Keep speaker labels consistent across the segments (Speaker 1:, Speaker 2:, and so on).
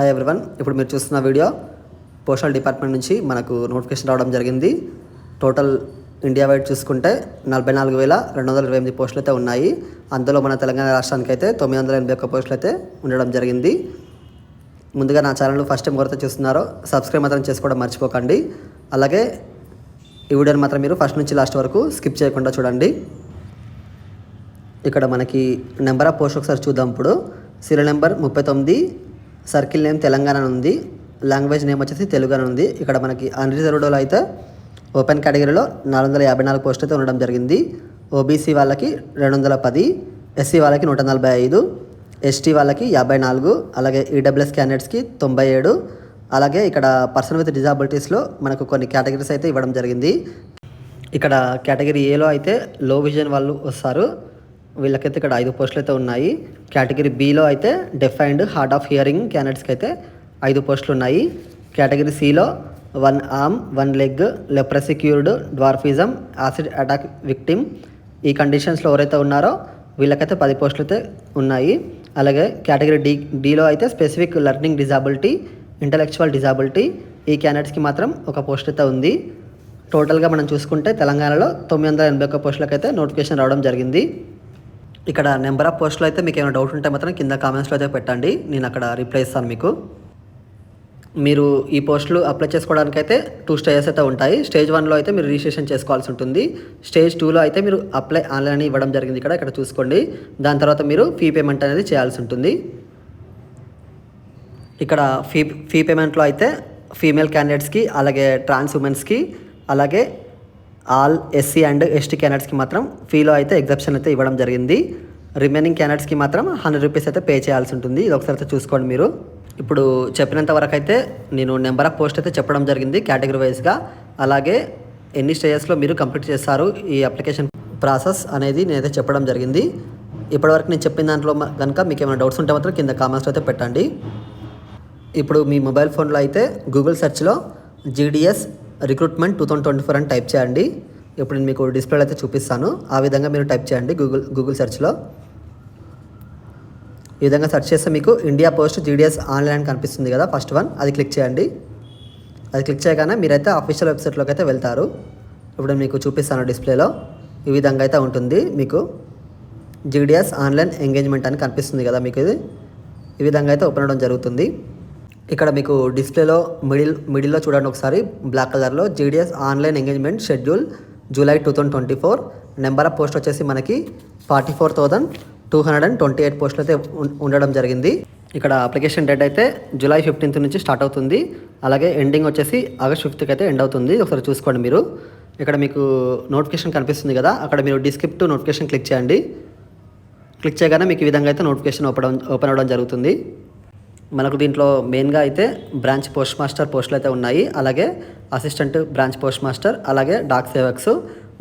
Speaker 1: Hi everyone ఇప్పుడు మీరు చూస్తున్న వీడియో పోస్టల్ డిపార్ట్మెంట్ నుంచి మనకు నోటిఫికేషన్ రావడం జరిగింది. టోటల్ ఇండియా వైడ్ చూసుకుంటే నలభై నాలుగు వేల రెండు వందల ఇరవై ఎనిమిది పోస్టులు అయితే ఉన్నాయి. అందులో మన తెలంగాణ రాష్ట్రానికి అయితే తొమ్మిది వందల ఎనభై ఒక్క పోస్టులు అయితే ఉండడం జరిగింది. ముందుగా నా ఛానల్ ఫస్ట్ టైం కొరత చూస్తున్నారో సబ్స్క్రైబ్ మాత్రం చేసుకోవడం మర్చిపోకండి. అలాగే ఈ వీడియోని మాత్రం మీరు ఫస్ట్ నుంచి లాస్ట్ వరకు స్కిప్ చేయకుండా చూడండి. ఇక్కడ మనకి నెంబర్ ఆఫ్ పోస్ట్ ఒకసారి చూద్దాం ఇప్పుడు. సీరియల్ నెంబర్ ముప్పై తొమ్మిది సర్కిల్ నేమ్ తెలంగాణ ఉంది లాంగ్వేజ్ నేమ్ వచ్చేసి తెలుగు అని ఉంది. ఇక్కడ మనకి అన్రిజర్వ్డ్లో అయితే ఓపెన్ కేటగిరీలో నాలుగు వందల యాభై నాలుగు పోస్ట్ అయితే ఉండడం జరిగింది. ఓబీసీ వాళ్ళకి రెండు వందల పది ఎస్సీ వాళ్ళకి నూట నలభై ఐదు ఎస్టీ వాళ్ళకి యాభై నాలుగు అలాగే ఈడబ్ల్యూఎస్ క్యాండిడేట్స్కి తొంభై ఏడు అలాగే ఇక్కడ పర్సన్ విత్ డిజాబిలిటీస్లో మనకు కొన్ని కేటగిరీస్ అయితే ఇవ్వడం జరిగింది. ఇక్కడ కేటగిరీ ఏలో అయితే లో విజన్ వాళ్ళు వస్తారు. వీళ్ళకైతే ఇక్కడ ఐదు పోస్టులు అయితే ఉన్నాయి. కేటగిరీ బిలో అయితే deaf and hard of hearing క్యాండిడేట్స్కి అయితే ఐదు పోస్టులు ఉన్నాయి కేటగిరీ సిలో one arm one leg leprosy cured dwarfism acid attack victim ఈ కండిషన్స్లో ఎవరైతే ఉన్నారో వీళ్ళకైతే పది పోస్టులు అయితే ఉన్నాయి. అలాగే కేటగిరీ డి డీలో అయితే specific learning disability intellectual disability ఈ క్యాండిడేట్స్కి మాత్రం ఒక పోస్ట్ అయితే ఉంది టోటల్గా మనం చూసుకుంటే తెలంగాణలో తొమ్మిది వందల ఎనభై ఒక్క పోస్టులకైతే నోటిఫికేషన్ రావడం జరిగింది. ఇక్కడ నెంబర్ ఆఫ్ పోస్టులు అయితే మీకు ఏమైనా డౌట్ ఉంటే మాత్రం కింద కామెంట్స్లో అయితే పెట్టండి. నేను అక్కడ రిప్లై ఇస్తాను మీకు. మీరు ఈ పోస్టులు అప్లై చేసుకోవడానికి అయితే టూ స్టేజెస్ అయితే ఉంటాయి. స్టేజ్ వన్లో అయితే మీరు రిజిస్ట్రేషన్ చేసుకోవాల్సి ఉంటుంది. స్టేజ్ టూలో అయితే మీరు అప్లై ఆన్లైన్ ఇవ్వడం జరిగింది ఇక్కడ ఇక్కడ చూసుకోండి. దాని తర్వాత మీరు ఫీ పేమెంట్ అనేది చేయాల్సి ఉంటుంది. ఇక్కడ ఫీ ఫీ పేమెంట్లో అయితే ఫీమేల్ క్యాండిడేట్స్కి అలాగే ట్రాన్స్ ఉమెన్స్కి అలాగే ఆల్ ఎస్సీ అండ్ ఎస్టీ క్యాండిడేట్స్కి మాత్రం ఫీలో అయితే ఎగ్జెప్షన్ అయితే ఇవ్వడం జరిగింది. రిమైనింగ్ క్యాండిడేట్స్కి మాత్రం హండ్రెడ్ రూపీస్ అయితే పే చేయాల్సి ఉంటుంది. ఇది ఒకసారి అయితే చూసుకోండి మీరు. ఇప్పుడు చెప్పినంత వరకు అయితే నేను నెంబర్ ఆఫ్ పోస్ట్ అయితే చెప్పడం జరిగింది కేటగిరీ వైజ్గా. అలాగే ఎన్ని స్టేజెస్లో మీరు కంప్లీట్ చేస్తారు ఈ అప్లికేషన్ ప్రాసెస్ అనేది నేనైతే చెప్పడం జరిగింది. ఇప్పటివరకు నేను చెప్పిన దాంట్లో కనుక మీకు ఏమైనా డౌట్స్ ఉంటే మాత్రం కింద కామెంట్స్లో అయితే పెట్టండి. ఇప్పుడు మీ మొబైల్ ఫోన్లో అయితే Google సెర్చ్లో GDS recruitment two thousand twenty four అని టైప్ చేయండి. ఇప్పుడు నేను మీకు డిస్ప్లేలో అయితే చూపిస్తాను. ఆ విధంగా మీరు టైప్ చేయండి గూగుల్ గూగుల్ సెర్చ్లో. ఈ విధంగా సెర్చ్ చేస్తే మీకు ఇండియా పోస్ట్ జీడిఎస్ ఆన్లైన్ కనిపిస్తుంది కదా ఫస్ట్ వన్. అది క్లిక్ చేయండి. అది క్లిక్ చేయగానే మీరైతే అఫీషియల్ వెబ్సైట్లోకి అయితే వెళ్తారు. ఇప్పుడు మీకు చూపిస్తాను డిస్ప్లేలో. ఈ విధంగా అయితే ఉంటుంది మీకు. జీడిఎస్ ఆన్లైన్ ఎంగేజ్మెంట్ అని కనిపిస్తుంది కదా మీకు ఇది. ఈ విధంగా అయితే ఓపెన్ అవ్వడం జరుగుతుంది. ఇక్కడ మీకు డిస్ప్లేలో మిడిల్ మిడిల్లో చూడండి ఒకసారి బ్లాక్ కలర్లో GDS online engagement schedule July two thousand twenty four number of post వచ్చేసి మనకి forty four thousand two hundred and twenty eight పోస్టులు అయితే ఉండడం జరిగింది. ఇక్కడ అప్లికేషన్ డేట్ అయితే జూలై ఫిఫ్టీన్త్ నుంచి స్టార్ట్ అవుతుంది. అలాగే ఎండింగ్ వచ్చేసి ఆగస్ట్ ఫిఫ్త్కి అయితే ఎండ్ అవుతుంది. ఒకసారి చూసుకోండి మీరు. ఇక్కడ మీకు నోటిఫికేషన్ కనిపిస్తుంది కదా అక్కడ మీరు డిస్క్రిప్ట్ నోటిఫికేషన్ క్లిక్ చేయండి. క్లిక్ చేయగానే మీకు ఈ విధంగా అయితే నోటిఫికేషన్ ఓపెన్ ఓపెన్ అవ్వడం జరుగుతుంది. మనకు దీంట్లో మెయిన్గా అయితే బ్రాంచ్ పోస్ట్ మాస్టర్ పోస్టులు అయితే ఉన్నాయి. అలాగే అసిస్టెంట్ బ్రాంచ్ పోస్ట్ మాస్టర్ అలాగే డాక్ సేవక్స్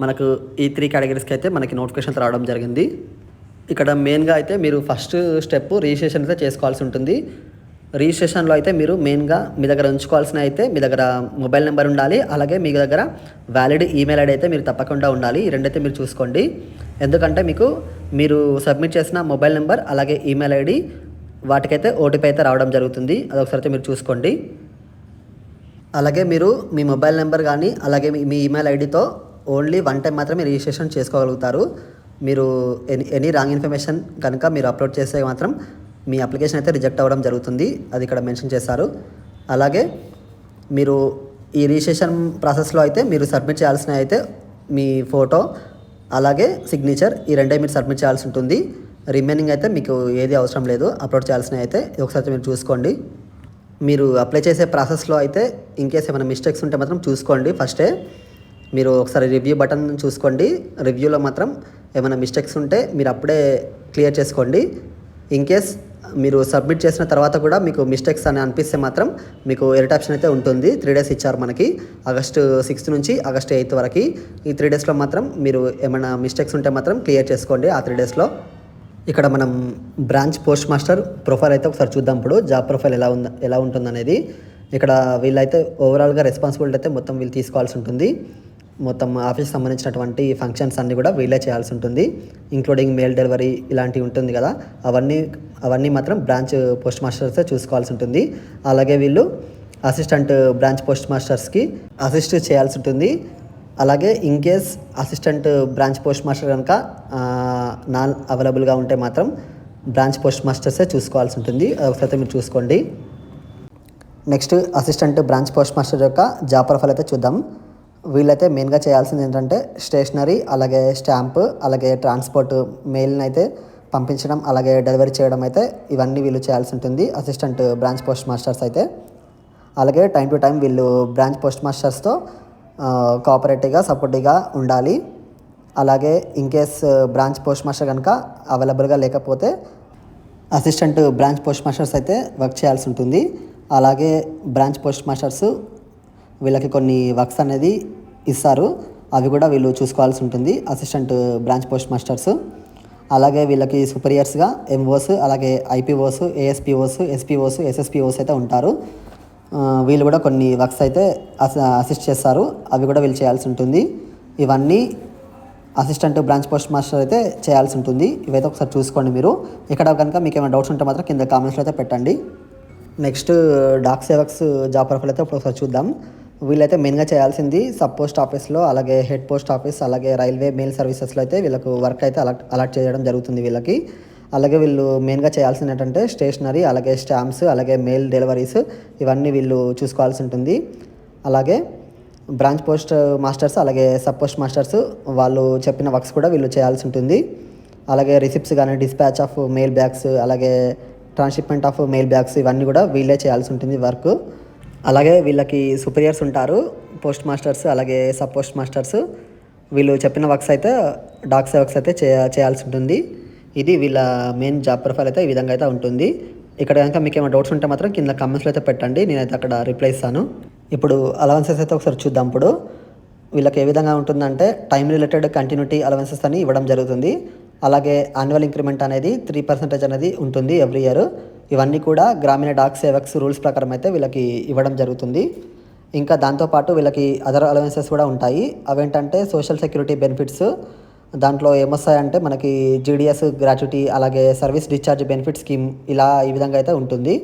Speaker 1: మనకు ఈ త్రీ కేటగిరీస్కి అయితే మనకి నోటిఫికేషన్ రావడం జరిగింది. ఇక్కడ మెయిన్గా అయితే మీరు ఫస్ట్ స్టెప్ రిజిస్ట్రేషన్ అయితే చేసుకోవాల్సి ఉంటుంది. రిజిస్ట్రేషన్లో అయితే మీరు మెయిన్గా మీ దగ్గర ఉంచుకోవాల్సిన అయితే మీ దగ్గర మొబైల్ నెంబర్ ఉండాలి. అలాగే మీ దగ్గర వ్యాలిడ్ ఈమెయిల్ ఐడి అయితే మీరు తప్పకుండా ఉండాలి. ఈ రెండైతే మీరు చూసుకోండి. ఎందుకంటే మీకు మీరు సబ్మిట్ చేసిన మొబైల్ నెంబర్ అలాగే ఈమెయిల్ ఐడి వాటికైతే ఓటీపీ అయితే రావడం జరుగుతుంది. అది అయితే మీరు చూసుకోండి. అలాగే మీరు మీ మొబైల్ నెంబర్ కానీ అలాగే మీ- మీ ఈమెయిల్ ఐడితో ఓన్లీ వన్ టైం మాత్రమే రిజిస్ట్రేషన్ చేసుకోగలుగుతారు. మీరు ఎనీ ఎనీ రాంగ్ ఇన్ఫర్మేషన్ కనుక మీరు అప్లోడ్ చేస్తే మాత్రం మీ అప్లికేషన్ అయితే రిజెక్ట్ అవ్వడం జరుగుతుంది. అది ఇక్కడ మెన్షన్ చేశారు. అలాగే మీరు ఈ రిజిస్ట్రేషన్ ప్రాసెస్లో అయితే మీరు సబ్మిట్ చేయాల్సిన అయితే మీ ఫోటో అలాగే సిగ్నేచర్ ఈ రెండే మీరు సబ్మిట్ చేయాల్సి ఉంటుంది. రిమైనింగ్ అయితే మీకు ఏది అవసరం లేదు అప్లోడ్ చేయాల్సిన అయితే ఒకసారి మీరు చూసుకోండి. మీరు అప్లై చేసే ప్రాసెస్లో అయితే ఇన్కేస్ ఏమైనా మిస్టేక్స్ ఉంటే మాత్రం చూసుకోండి ఫస్టే మీరు ఒకసారి రివ్యూ బటన్ చూసుకోండి. రివ్యూలో మాత్రం ఏమైనా మిస్టేక్స్ ఉంటే మీరు అప్పుడే క్లియర్ చేసుకోండి. ఇన్ కేస్ మీరు సబ్మిట్ చేసిన తర్వాత కూడా మీకు మిస్టేక్స్ అని అనిపిస్తే మాత్రం మీకు ఎరిట్ ఆప్షన్ అయితే ఉంటుంది. త్రీ డేస్ ఇచ్చారు మనకి. ఆగస్టు సిక్స్త్ నుంచి ఆగస్ట్ ఎయిత్ వరకు. ఈ త్రీ డేస్లో మాత్రం మీరు ఏమైనా మిస్టేక్స్ ఉంటే మాత్రం క్లియర్ చేసుకోండి ఆ త్రీ డేస్లో ఇక్కడ మనం బ్రాంచ్ పోస్ట్ మాస్టర్ ప్రొఫైల్ అయితే ఒకసారి చూద్దాం ఇప్పుడు. జాబ్ ప్రొఫైల్ ఎలా ఉంది ఎలా ఉంటుంది అనేది ఇక్కడ వీళ్ళైతే ఓవరాల్గా రెస్పాన్సిబిలిటీ అయితే మొత్తం వీళ్ళు తీసుకోవాల్సి ఉంటుంది. మొత్తం ఆఫీస్కి సంబంధించినటువంటి ఫంక్షన్స్ అన్నీ కూడా వీళ్ళే చేయాల్సి ఉంటుంది. ఇంక్లూడింగ్ మెయిల్ డెలివరీ ఇలాంటివి ఉంటుంది కదా. అవన్నీ అవన్నీ మాత్రం బ్రాంచ్ పోస్ట్ మాస్టర్సే చూసుకోవాల్సి ఉంటుంది. అలాగే వీళ్ళు అసిస్టెంట్ బ్రాంచ్ పోస్ట్ మాస్టర్స్కి అసిస్ట్ చేయాల్సి ఉంటుంది. అలాగే in case assistant branch post master కనుక నాన్ అవైలబుల్గా ఉంటే మాత్రం బ్రాంచ్ పోస్ట్ మాస్టర్సే చూసుకోవాల్సి ఉంటుంది. ఒకసారి మీరు చూసుకోండి. Next assistant branch post master యొక్క జాబ్ ప్రొఫైల్ అయితే చూద్దాం. వీళ్ళైతే మెయిన్గా చేయాల్సింది ఏంటంటే స్టేషనరీ అలాగే స్టాంప్ అలాగే ట్రాన్స్పోర్ట్ మెయిల్ని అయితే పంపించడం అలాగే డెలివరీ చేయడం అయితే ఇవన్నీ వీళ్ళు చేయాల్సి ఉంటుంది. అసిస్టెంట్ బ్రాంచ్ పోస్ట్ మాస్టర్స్ అయితే. అలాగే టైం టు టైం వీళ్ళు బ్రాంచ్ పోస్ట్ మాస్టర్స్తో కోఆపరేటివ్గా సపోర్టివ్గా ఉండాలి. అలాగే in case branch post master కనుక అవైలబుల్గా లేకపోతే అసిస్టెంట్ బ్రాంచ్ పోస్ట్ మాస్టర్స్ అయితే వర్క్ చేయాల్సి ఉంటుంది. అలాగే బ్రాంచ్ పోస్ట్ మాస్టర్స్ వీళ్ళకి కొన్ని వర్క్స్ అనేది ఇస్తారు. అవి కూడా వీళ్ళు చూసుకోవాల్సి ఉంటుంది అసిస్టెంట్ బ్రాంచ్ పోస్ట్ మాస్టర్స్ అలాగే వీళ్ళకి సుపీరియర్స్గా ఎంఓస్ అలాగే ఐపీఓస్ ఏఎస్పీఓస్ ఎస్పీఓస్ ఎస్ఎస్పీఓస్ అయితే ఉంటారు. వీళ్ళు కూడా కొన్ని వర్క్స్ అయితే అసిస్ట్ చేస్తారు. అవి కూడా వీళ్ళు చేయాల్సి ఉంటుంది. ఇవన్నీ అసిస్టెంట్ బ్రాంచ్ పోస్ట్ మాస్టర్ అయితే చేయాల్సి ఉంటుంది. ఇవైతే ఒకసారి చూసుకోండి మీరు. ఇక్కడ కనుక మీకు ఏమైనా డౌట్స్ ఉంటే మాత్రం కింద కామెంట్స్లో అయితే పెట్టండి. Next Dak Sevaks job profile అయితే ఇప్పుడు ఒకసారి చూద్దాం. వీళ్ళైతే మెయిన్గా చేయాల్సింది సబ్ పోస్ట్ ఆఫీస్లో అలాగే హెడ్ పోస్ట్ ఆఫీస్ అలాగే రైల్వే మెయిల్ సర్వీసెస్లో అయితే వీళ్ళకు వర్క్ అయితే అలాట్ అలాట్ చేయడం జరుగుతుంది వీళ్ళకి. అలాగే వీళ్ళు మెయిన్గా చేయాల్సింది ఏంటంటే స్టేషనరీ అలాగే స్టాంప్స్ అలాగే మెయిల్ డెలివరీస్ ఇవన్నీ వీళ్ళు చూసుకోవాల్సి ఉంటుంది. అలాగే బ్రాంచ్ పోస్ట్ మాస్టర్స్ అలాగే సబ్ పోస్ట్ మాస్టర్స్ వాళ్ళు చెప్పిన వర్క్స్ కూడా వీళ్ళు చేయాల్సి ఉంటుంది. అలాగే రిసిప్ట్స్ కానీ డిస్పాచ్ ఆఫ్ మెయిల్ బ్యాగ్స్ అలాగే ట్రాన్స్షిప్మెంట్ ఆఫ్ మెయిల్ బ్యాగ్స్ ఇవన్నీ కూడా వీళ్ళే చేయాల్సి ఉంటుంది వర్క్. అలాగే వీళ్ళకి సుపీరియర్స్ ఉంటారు పోస్ట్ మాస్టర్స్ అలాగే సబ్ పోస్ట్ మాస్టర్స్. వీళ్ళు చెప్పిన వర్క్స్ అయితే డాక్స్ వర్క్స్ అయితే చే చేయాల్సి ఉంటుంది. ఇది వీళ్ళ మెయిన్ జాబ్ ప్రొఫైల్ అయితే ఈ విధంగా అయితే ఉంటుంది. ఇక్కడ కనుక మీకు ఏమైనా డౌట్స్ ఉంటే మాత్రం కింద కమెంట్స్లో అయితే పెట్టండి. నేనైతే అక్కడ రిప్లై ఇస్తాను. ఇప్పుడు అలవెన్సెస్ అయితే ఒకసారి చూద్దాం. ఇప్పుడు వీళ్ళకి ఏ విధంగా ఉంటుందంటే టైం రిలేటెడ్ కంటిన్యూటీ అలవెన్సెస్ అని ఇవ్వడం జరుగుతుంది. అలాగే యాన్యువల్ ఇంక్రిమెంట్ అనేది త్రీ పర్సెంటేజ్ అనేది ఉంటుంది ఎవ్రీ ఇయర్ ఇవన్నీ కూడా గ్రామీణ డాక్ సేవక్స్ రూల్స్ ప్రకారం అయితే వీళ్ళకి ఇవ్వడం జరుగుతుంది. ఇంకా దాంతోపాటు వీళ్ళకి అదర్ అలవెన్సెస్ కూడా ఉంటాయి. అవేంటంటే సోషల్ సెక్యూరిటీ బెనిఫిట్స్ దాంట్లో ఏమొస్తాయంటే మనకి జీడిఎస్ గ్రాట్యుటీ అలాగే సర్వీస్ డిశ్చార్జ్ బెనిఫిట్ స్కీమ్ ఇలా ఈ విధంగా అయితే ఉంటుంది.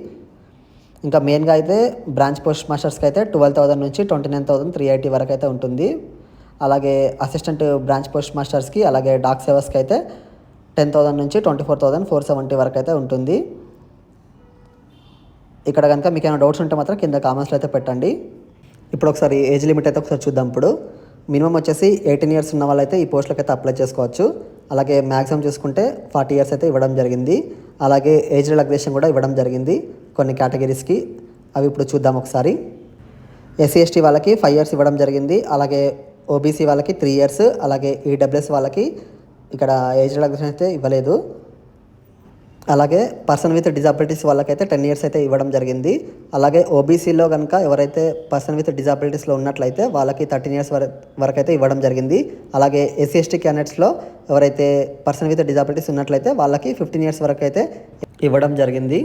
Speaker 1: ఇంకా మెయిన్గా అయితే బ్రాంచ్ పోస్ట్ మాస్టర్స్కి అయితే ట్వెల్వ్ థౌసండ్ నుంచి twenty nine thousand three eighty వరకు అయితే ఉంటుంది. అలాగే అసిస్టెంట్ బ్రాంచ్ పోస్ట్ మాస్టర్స్కి అలాగే డాక్ సేవర్స్కి అయితే టెన్ థౌసండ్ నుంచి twenty four thousand four seventy వరకు అయితే ఉంటుంది. ఇక్కడ కనుక మీకు ఏమైనా డౌట్స్ ఉంటే మాత్రం కింద కామెంట్స్లో అయితే పెట్టండి. ఇప్పుడు ఒకసారి ఏజ్ లిమిట్ అయితే ఒకసారి చూద్దాం ఇప్పుడు. మినిమం వచ్చేసి ఎయిటీన్ ఇయర్స్ ఉన్న వాళ్ళైతే ఈ పోస్టులకు అయితే అప్లై చేసుకోవచ్చు. అలాగే మ్యాక్సిమం చూసుకుంటే ఫార్టీ ఇయర్స్ అయితే ఇవ్వడం జరిగింది. అలాగే ఏజ్ రిలాక్సేషన్ కూడా ఇవ్వడం జరిగింది కొన్ని కేటగిరీస్కి అవి ఇప్పుడు చూద్దాం ఒకసారి. ఎస్సీ ఎస్టీ వాళ్ళకి ఫైవ్ ఇయర్స్ ఇవ్వడం జరిగింది. అలాగే ఓబీసీ వాళ్ళకి త్రీ ఇయర్స్ అలాగే ఈడబ్ల్యూఎస్ వాళ్ళకి ఇక్కడ ఏజ్ రిలాక్సేషన్ అయితే ఇవ్వలేదు. అలాగే పర్సన్ విత్ డిజాబిలిటీస్ వాళ్ళకైతే టెన్ ఇయర్స్ అయితే ఇవ్వడం జరిగింది. అలాగే ఓబీసీలో కనుక ఎవరైతే పర్సన్ విత్ డిజాబిలిటీస్లో ఉన్నట్లయితే వాళ్ళకి థర్టీన్ ఇయర్స్ వరకు వరకు అయితే ఇవ్వడం జరిగింది. అలాగే ఎస్సీ ఎస్టీ క్యాండిడేట్స్లో ఎవరైతే పర్సన్ విత్ డిజాబిలిటీస్ ఉన్నట్లయితే వాళ్ళకి ఫిఫ్టీన్ ఇయర్స్ వరకు అయితే ఇవ్వడం జరిగింది.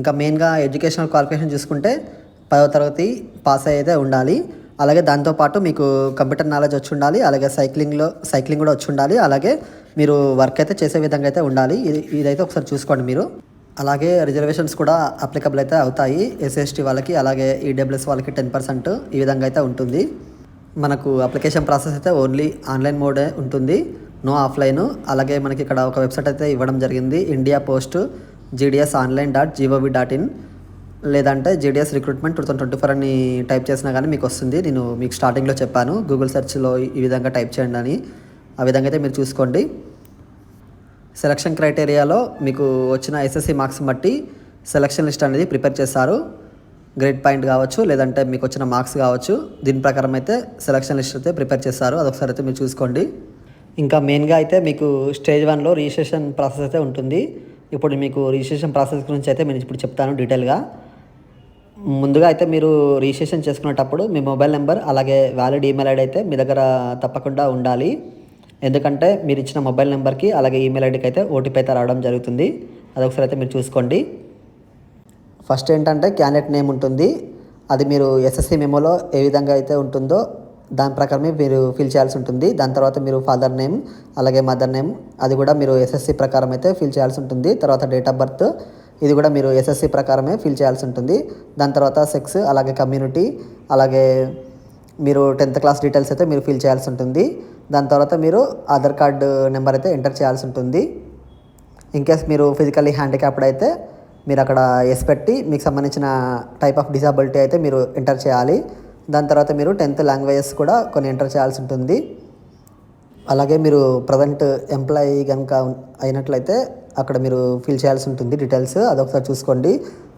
Speaker 1: ఇంకా మెయిన్గా ఎడ్యుకేషనల్ క్వాలిఫికేషన్ చూసుకుంటే పదవ తరగతి పాస్ అయితే ఉండాలి. అలాగే దాంతోపాటు మీకు కంప్యూటర్ నాలెడ్జ్ వచ్చి ఉండాలి. అలాగే సైక్లింగ్లో సైక్లింగ్ కూడా వచ్చి ఉండాలి. అలాగే మీరు వర్క్ అయితే చేసే విధంగా అయితే ఉండాలి. ఇది ఇదైతే ఒకసారి చూసుకోండి మీరు. అలాగే రిజర్వేషన్స్ కూడా అప్లికబుల్ అయితే అవుతాయి. ఎస్ఎస్టీ వాళ్ళకి అలాగే ఈడబ్ల్యూఎస్ వాళ్ళకి టెన్ పర్సెంట్ ఈ విధంగా అయితే ఉంటుంది. మనకు అప్లికేషన్ ప్రాసెస్ అయితే ఓన్లీ ఆన్లైన్ మోడే ఉంటుంది. నో ఆఫ్లైన్ అలాగే మనకి ఇక్కడ ఒక వెబ్సైట్ అయితే ఇవ్వడం జరిగింది. India post GDS online dot gov dot in లేదంటే GDS recruitment two thousand twenty four అని టైప్ చేసినా కానీ మీకు వస్తుంది. నేను మీకు స్టార్టింగ్లో చెప్పాను. గూగుల్ సెర్చ్లో ఈ విధంగా టైప్ చేయండి అని. ఆ విధంగా అయితే మీరు చూసుకోండి. సెలక్షన్ క్రైటీరియాలో మీకు వచ్చిన ఎస్ఎస్సి మార్క్స్ బట్టి సెలక్షన్ లిస్ట్ అనేది ప్రిపేర్ చేస్తారు గ్రేడ్ పాయింట్ కావచ్చు లేదంటే మీకు వచ్చిన మార్క్స్ కావచ్చు దీని ప్రకారం అయితే సెలక్షన్ లిస్ట్ అయితే ప్రిపేర్ చేస్తారు అదొకసారి అయితే మీరు చూసుకోండి. ఇంకా మెయిన్గా అయితే మీకు స్టేజ్ వన్లో రిజిస్ట్రేషన్ ప్రాసెస్ అయితే ఉంటుంది. ఇప్పుడు మీకు రిజిస్ట్రేషన్ ప్రాసెస్ గురించి అయితే నేను ఇప్పుడు చెప్తాను డీటెయిల్గా ముందుగా అయితే మీరు రిజిస్ట్రేషన్ చేసుకునేటప్పుడు మీ మొబైల్ నెంబర్ అలాగే వ్యాలిడ్ ఈమెయిల్ ఐడి అయితే మీ దగ్గర తప్పకుండా ఉండాలి. ఎందుకంటే మీరు ఇచ్చిన మొబైల్ నెంబర్కి అలాగే ఈమెయిల్ ఐడికి అయితే ఓటీపీ అయితే రావడం జరుగుతుంది. అదొకసారి అయితే మీరు చూసుకోండి. ఫస్ట్ ఏంటంటే క్యాండిడేట్ నేమ్ ఉంటుంది. అది మీరు ఎస్ఎస్సి మెమోలో ఏ విధంగా అయితే ఉంటుందో దాని ప్రకారమే మీరు ఫిల్ చేయాల్సి ఉంటుంది. దాని తర్వాత మీరు ఫాదర్ నేమ్ అలాగే మదర్ నేమ్ అది కూడా మీరు ఎస్ఎస్సి ప్రకారం అయితే ఫిల్ చేయాల్సి ఉంటుంది. తర్వాత డేట్ ఆఫ్ బర్త్ ఇది కూడా మీరు ఎస్ఎస్సి ప్రకారమే ఫిల్ చేయాల్సి ఉంటుంది. దాని తర్వాత సెక్స్ అలాగే కమ్యూనిటీ అలాగే మీరు టెన్త్ క్లాస్ డీటెయిల్స్ అయితే మీరు ఫిల్ చేయాల్సి ఉంటుంది. దాని తర్వాత మీరు ఆధార్ కార్డు నెంబర్ అయితే ఎంటర్ చేయాల్సి ఉంటుంది. ఇన్ కేస్ మీరు ఫిజికల్లీ హ్యాండిక్యాప్డ్ అయితే మీరు అక్కడ ఎస్ పెట్టి మీకు సంబంధించిన టైప్ ఆఫ్ డిజాబిలిటీ అయితే మీరు ఎంటర్ చేయాలి. దాని తర్వాత మీరు టెన్త్ లాంగ్వేజెస్ కూడా కొన్ని ఎంటర్ చేయాల్సి ఉంటుంది. అలాగే మీరు ప్రజెంట్ ఎంప్లాయీ కనుక అయినట్లయితే అక్కడ మీరు ఫిల్ చేయాల్సి ఉంటుంది డీటెయిల్స్. అదొకసారి చూసుకోండి.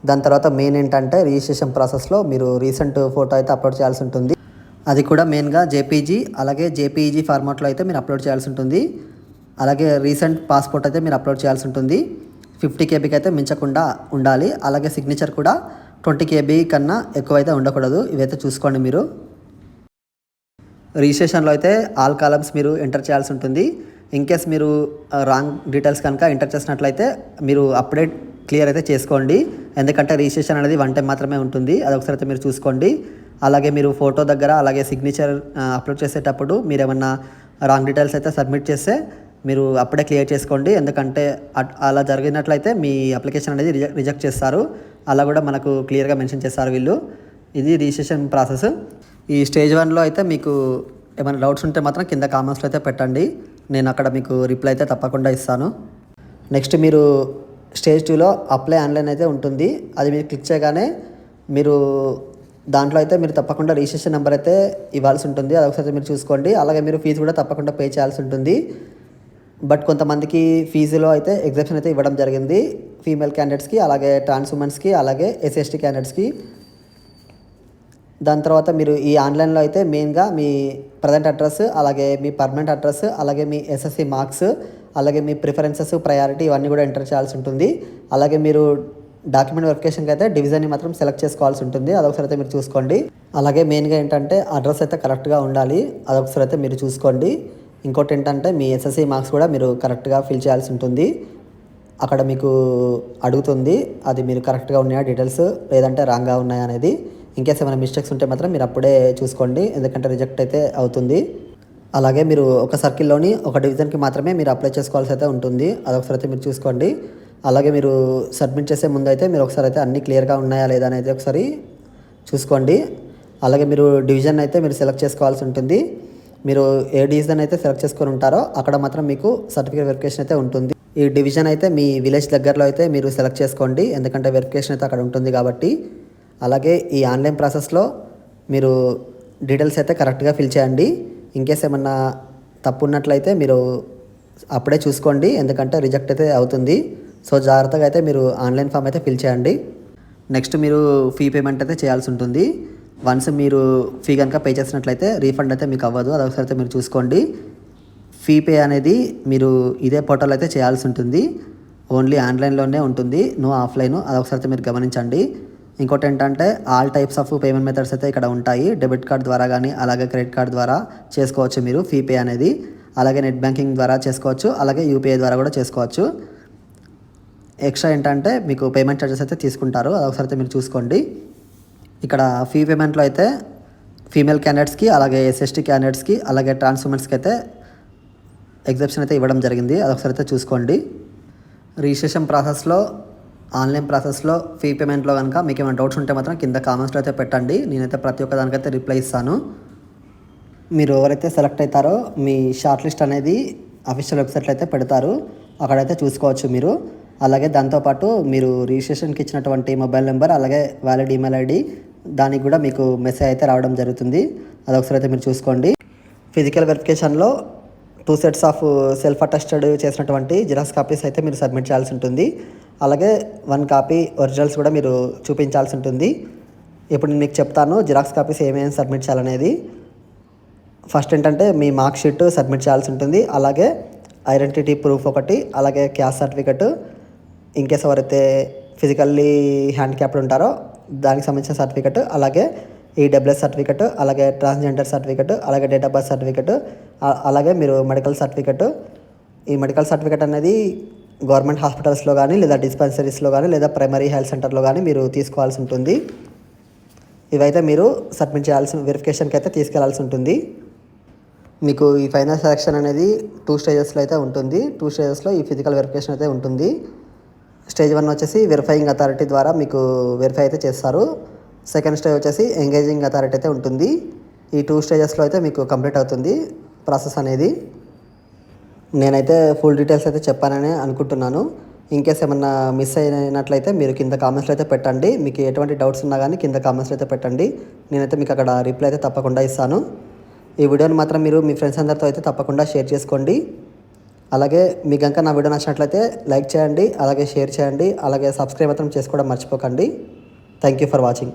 Speaker 1: దాని తర్వాత మెయిన్ ఏంటంటే రిజిస్ట్రేషన్ ప్రాసెస్లో మీరు రీసెంట్ ఫోటో అయితే అప్లోడ్ చేయాల్సి ఉంటుంది. అది కూడా మెయిన్గా జేపీజీ అలాగే జేపీఈజీ ఫార్మాట్లో అయితే మీరు అప్లోడ్ చేయాల్సి ఉంటుంది. అలాగే రీసెంట్ పాస్పోర్ట్ అయితే మీరు అప్లోడ్ చేయాల్సి ఉంటుంది. ఫిఫ్టీ కేబీకి అయితే మించకుండా ఉండాలి. అలాగే సిగ్నేచర్ కూడా ట్వంటీ కేబీ కన్నా ఎక్కువైతే ఉండకూడదు. ఇవైతే చూసుకోండి మీరు. రిజిస్ట్రేషన్లో అయితే ఆల్ కాలమ్స్ మీరు ఎంటర్ చేయాల్సి ఉంటుంది. ఇన్ కేస్ మీరు రాంగ్ డీటెయిల్స్ కనుక ఎంటర్ చేసినట్లయితే మీరు అప్డేట్ క్లియర్ అయితే చేసుకోండి. ఎందుకంటే రిజిస్ట్రేషన్ అనేది వన్ టైం మాత్రమే ఉంటుంది. అది ఒకసారి అయితే మీరు చూసుకోండి. అలాగే మీరు ఫోటో దగ్గర అలాగే సిగ్నేచర్ అప్లోడ్ చేసేటప్పుడు మీరు ఏమన్నా రాంగ్ డీటెయిల్స్ అయితే సబ్మిట్ చేస్తే మీరు అప్పుడే క్లియర్ చేసుకోండి. ఎందుకంటే అట్- అలా జరిగినట్లయితే మీ అప్లికేషన్ అనేది రిజెక్ట్ రిజెక్ట్ చేస్తారు. అలా కూడా మనకు క్లియర్గా మెన్షన్ చేస్తారు వీళ్ళు. ఇది రిజిస్ట్రేషన్ ప్రాసెస్ ఈ స్టేజ్ వన్లో అయితే మీకు ఏమైనా డౌట్స్ ఉంటే మాత్రం కింద కామెంట్స్లో అయితే పెట్టండి. నేను అక్కడ మీకు రిప్లై అయితే తప్పకుండా ఇస్తాను. నెక్స్ట్ మీరు స్టేజ్ టూలో అప్లై ఆన్లైన్ అయితే ఉంటుంది. అది మీరు క్లిక్ చేయగానే మీరు దాంట్లో అయితే మీరు తప్పకుండా రిజిస్ట్రేషన్ నెంబర్ అయితే ఇవ్వాల్సి ఉంటుంది. అది ఒకసారి మీరు చూసుకోండి. అలాగే మీరు ఫీజు కూడా తప్పకుండా పే చేయాల్సి ఉంటుంది. బట్ కొంతమందికి ఫీజులో అయితే ఎగ్జామ్షన్ అయితే ఇవ్వడం జరిగింది. ఫీమేల్ క్యాండిడేట్స్కి అలాగే ట్రాన్స్ ఉమెన్స్కి అలాగే ఎస్ఎస్టీ క్యాండిడేట్స్కి. దాని తర్వాత మీరు ఈ ఆన్లైన్లో అయితే మెయిన్గా మీ ప్రజెంట్ అడ్రస్ అలాగే మీ పర్మనెంట్ అడ్రస్ అలాగే మీ ఎస్ఎస్సి మార్క్స్ అలాగే మీ ప్రిఫరెన్సెస్ ప్రయారిటీ ఇవన్నీ కూడా ఎంటర్ చేయాల్సి ఉంటుంది. అలాగే మీరు డాక్యుమెంట్ వెరిఫికేషన్కి అయితే డివిజన్ని మాత్రం సెలెక్ట్ చేసుకోవాల్సి ఉంటుంది. అదొకసారి అయితే మీరు చూసుకోండి. అలాగే మెయిన్గా ఏంటంటే అడ్రస్ అయితే కరెక్ట్గా ఉండాలి. అదొకసారి అయితే మీరు చూసుకోండి. ఇంకోటి ఏంటంటే మీ ఎస్ఎస్సి మార్క్స్ కూడా మీరు కరెక్ట్గా ఫిల్ చేయాల్సి ఉంటుంది. అక్కడ మీకు అడుగుతుంది అది మీరు కరెక్ట్గా ఉన్నాయా డీటెయిల్స్ లేదంటే రాంగ్గా ఉన్నాయా అనేది. ఇంకేస్ ఏమైనా మిస్టేక్స్ ఉంటే మాత్రం మీరు అప్పుడే చూసుకోండి. ఎందుకంటే రిజెక్ట్ అయితే అవుతుంది. అలాగే మీరు ఒక సర్కిల్లోని ఒక డివిజన్కి మాత్రమే మీరు అప్లై చేసుకోవాల్సి అయితే ఉంటుంది. అదొకసారి అయితే మీరు చూసుకోండి. అలాగే మీరు సబ్మిట్ చేసే ముందు అయితే మీరు ఒకసారి అయితే అన్నీ క్లియర్గా ఉన్నాయా లేదా అని అయితే ఒకసారి చూసుకోండి. అలాగే మీరు డివిజన్ అయితే మీరు సెలెక్ట్ చేసుకోవాల్సి ఉంటుంది. మీరు ఏ డివిజన్ అయితే సెలెక్ట్ చేసుకొని ఉంటారో అక్కడ మాత్రం మీకు సర్టిఫికేట్ వెరిఫికేషన్ అయితే ఉంటుంది. ఈ డివిజన్ అయితే మీ విలేజ్ దగ్గరలో అయితే మీరు సెలెక్ట్ చేసుకోండి. ఎందుకంటే వెరిఫికేషన్ అయితే అక్కడ ఉంటుంది కాబట్టి. అలాగే ఈ ఆన్లైన్ ప్రాసెస్లో మీరు డీటెయిల్స్ అయితే కరెక్ట్గా ఫిల్ చేయండి. ఇన్కేస్ ఏమన్నా తప్పు ఉన్నట్లయితే మీరు అప్పుడే చూసుకోండి. ఎందుకంటే రిజెక్ట్ అయితే అవుతుంది. సో జాగ్రత్తగా అయితే మీరు ఆన్లైన్ ఫామ్ అయితే ఫిల్ చేయండి. నెక్స్ట్ మీరు ఫీ పేమెంట్ అయితే చేయాల్సి ఉంటుంది. వన్స్ మీరు ఫీ కనుక పే చేసినట్లయితే రీఫండ్ అయితే మీకు అవ్వదు. అది ఒకసారి అయితే మీరు చూసుకోండి. ఫీ పే అనేది మీరు ఇదే పోర్టల్ అయితే చేయాల్సి ఉంటుంది. ఓన్లీ ఆన్లైన్లోనే ఉంటుంది. No offline. ఒకసారి అయితే మీరు గమనించండి. ఇంకోటి ఏంటంటే all types of payment methods అయితే ఇక్కడ ఉంటాయి. డెబిట్ కార్డ్ ద్వారా కానీ అలాగే క్రెడిట్ కార్డ్ ద్వారా చేసుకోవచ్చు మీరు ఫీ పే అనేది. అలాగే నెట్ బ్యాంకింగ్ ద్వారా చేసుకోవచ్చు. అలాగే యూపీఐ ద్వారా కూడా చేసుకోవచ్చు. ఎక్స్ట్రా ఏంటంటే మీకు పేమెంట్ ఛార్జెస్ అయితే తీసుకుంటారు. అదొకసారి అయితే మీరు చూసుకోండి. ఇక్కడ ఫీ పేమెంట్లో అయితే ఫీమేల్ క్యాండిడేట్స్కి అలాగే ఎస్ఎస్టీ క్యాండిడేట్స్కి అలాగే ట్రాన్స్ ఉమెన్స్కి అయితే ఎగ్జెప్షన్ అయితే ఇవ్వడం జరిగింది. అదొకసారి అయితే చూసుకోండి. రిజిస్ట్రేషన్ ప్రాసెస్లో ఆన్లైన్ ప్రాసెస్లో ఫీ పేమెంట్లో కనుక మీకు ఏమైనా డౌట్స్ ఉంటే మాత్రం కింద కామెంట్స్లో అయితే పెట్టండి. నేనైతే ప్రతి ఒక్క దానికైతే రిప్లై ఇస్తాను. మీరు ఎవరైతే సెలెక్ట్ అవుతారో మీ షార్ట్ లిస్ట్ అనేది అఫీషియల్ వెబ్సైట్లో అయితే పెడతారు. అక్కడైతే చూసుకోవచ్చు మీరు. అలాగే దాంతోపాటు మీరు రిజిస్ట్రేషన్కి ఇచ్చినటువంటి మొబైల్ నెంబర్ అలాగే వ్యాలిడ్ ఈమెయిల్ ఐడి దానికి కూడా మీకు మెసేజ్ అయితే రావడం జరుగుతుంది. అదొకసారి అయితే మీరు చూసుకోండి. Physical వెరిఫికేషన్లో two sets of self attested చేసినటువంటి జిరాక్స్ కాపీస్ అయితే మీరు సబ్మిట్ చేయాల్సి ఉంటుంది. అలాగే వన్ కాపీ ఒరిజినల్స్ కూడా మీరు చూపించాల్సి ఉంటుంది. ఇప్పుడు నేను మీకు చెప్తాను జిరాక్స్ కాపీస్ ఏమేమి సబ్మిట్ చేయాలనేది. ఫస్ట్ ఏంటంటే మీ మార్క్ షీట్ సబ్మిట్ చేయాల్సి ఉంటుంది. అలాగే ఐడెంటిటీ ప్రూఫ్ ఒకటి అలాగే క్యాస్ట్ సర్టిఫికెట్ ఇన్కేస్ ఎవరైతే ఫిజికల్లీ హ్యాండిక్యాప్డ్ ఉంటారో దానికి సంబంధించిన సర్టిఫికెట్ అలాగే ఈ డబ్ల్యూఎస్ సర్టిఫికెట్ అలాగే ట్రాన్స్జెండర్ సర్టిఫికెట్ అలాగే డేట్ ఆఫ్ బర్త్ సర్టిఫికెట్ అలాగే మీరు మెడికల్ సర్టిఫికెట్. ఈ మెడికల్ సర్టిఫికెట్ అనేది గవర్నమెంట్ హాస్పిటల్స్లో కానీ లేదా డిస్పెన్సరీస్లో కానీ లేదా ప్రైమరీ హెల్త్ సెంటర్లో కానీ మీరు తీసుకోవాల్సి ఉంటుంది. ఇవైతే మీరు సబ్మిట్ చేయాల్సిన వెరిఫికేషన్కి అయితే తీసుకెళ్ళాల్సి ఉంటుంది. మీకు ఈ ఫైనల్ సెలక్షన్ అనేది టూ స్టేజెస్లో అయితే ఉంటుంది. టూ స్టేజెస్లో ఈ ఫిజికల్ వెరిఫికేషన్ అయితే ఉంటుంది. స్టేజ్ వన్ వచ్చేసి వెరిఫైయింగ్ అథారిటీ ద్వారా మీకు వెరిఫై అయితే చేస్తారు. సెకండ్ స్టేజ్ వచ్చేసి ఎంగేజింగ్ అథారిటీ అయితే ఉంటుంది. ఈ టూ స్టేజెస్లో అయితే మీకు కంప్లీట్ అవుతుంది ప్రాసెస్ అనేది. నేనైతే ఫుల్ డీటెయిల్స్ అయితే చెప్పానని అనుకుంటున్నాను. ఇన్కేస్ ఏమన్నా మిస్ అయినట్లయితే మీరు కింద కామెంట్స్లో అయితే పెట్టండి. మీకు ఎటువంటి డౌట్స్ ఉన్నా కానీ కింద కామెంట్స్లో అయితే పెట్టండి. నేనైతే మీకు అక్కడ రిప్లై అయితే తప్పకుండా ఇస్తాను. ఈ వీడియోని మాత్రం మీరు మీ ఫ్రెండ్స్ అందరితో అయితే తప్పకుండా షేర్ చేసుకోండి. అలాగే మీకు కనుక నా వీడియో నచ్చినట్లయితే లైక్ చేయండి అలాగే షేర్ చేయండి అలాగే సబ్స్క్రైబ్ మాత్రం చేసుకోవడం మర్చిపోకండి. Thank you for watching